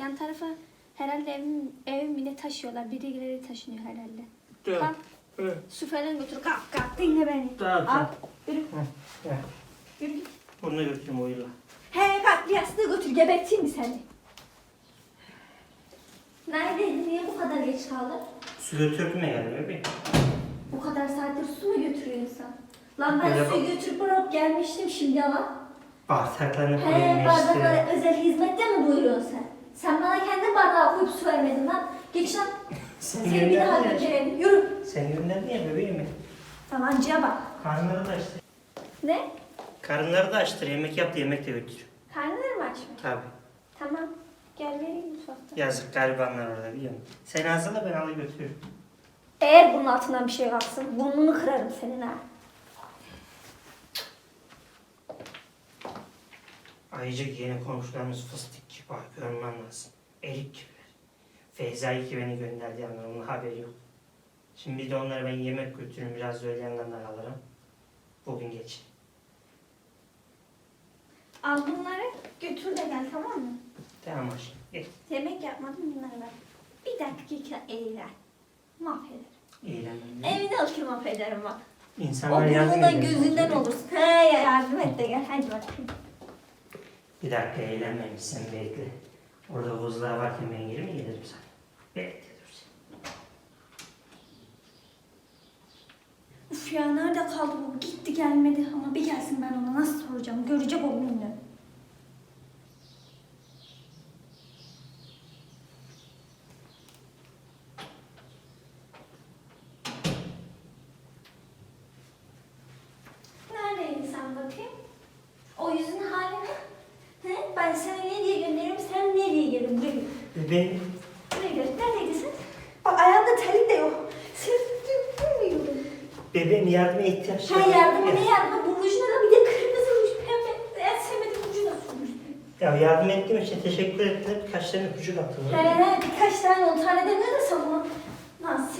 yan tarafa herhalde evim, evim bile taşıyorlar. Birileri taşınıyor herhalde. Tamam. Kalk. Evet. Su falan götür. Kalk kalk dinle beni. Tamam, Al. Yürü. Gel. Yürü git. Götüreyim uyula. He kalk yastığı götür. Geberteyim mi seni? Neredeydin? Niye bu kadar geç kaldın? Su götürdüm ya bebeğim. Bu kadar saattir su mu götürüyor insan? Lan ben Öyle bak. götürüp bırakıp gelmiştim şimdi ama. Bardaklarını koyayım He işte. bardaklara özel hizmette mi buyuruyorsun sen? Sen bana kendi bardağı koyup su vermedin lan. Geç lan. Sen Seni bir daha götürelim. Yürü. Sen gönderdin ya bebeğim. Yalancıya bak. Karnları da açtı. Ne? Karınları da açtır. Yemek yaptı yemek de götür. Karnları mı aç mı? Tabii. Tamam. Gel vereyim mutfakta. Yazık garibanlar orada biliyor musun? Sen hazırla ben alıp götürürüm. Eğer bunun altından bir şey kalksın burnunu kırarım senin ha. Ayrıca yeni komşularımız fıstık gibi bak görmen lazım. Erik gibiler. Feyza iyi ki beni gönderdi yanına onun haberi yok. Şimdi bir de onlara ben yemek götürürüm biraz da öyle yanlarından alırım. Bugün geç. Al bunları götür de gel tamam mı? Tamam aşkım. Geç. Yemek yapmadım bunları ver. Bir dakika eğlen. Mahvederim. Eğlenmem. Evini alır mahvederim bak. İnsanlar yardım burnundan ediyor. gözünden olursun. He ya yardım et de gel hadi bakayım. Bir dakika eğlenmemişsin bekle. Orada buzlar varken ben geri mi gelirim sana? Bekle dur sen. Uf ya nerede kaldı bu? Gitti gelmedi ama bir gelsin ben ona nasıl soracağım? Görecek o. Neredeydin sen bakayım? O yüzün hali ne? He? Ben seni ne diye gönderiyorum, sen ne diye gelin buraya gel. Bebeğim. Neredeydin sen? Bak ayağında terlik de yok. Sen bilmiyorum. Bebeğim yardıma ihtiyaç Ha yardıma ne yardıma? Bu rujuna da bir de kırmızı ruj. Pembe. En sevmediğim rujuna sürmüş. Ya yardım ettiğim için teşekkür ettim. Birkaç tane He attım. he birkaç tane on tane demiyor da sana. Senin.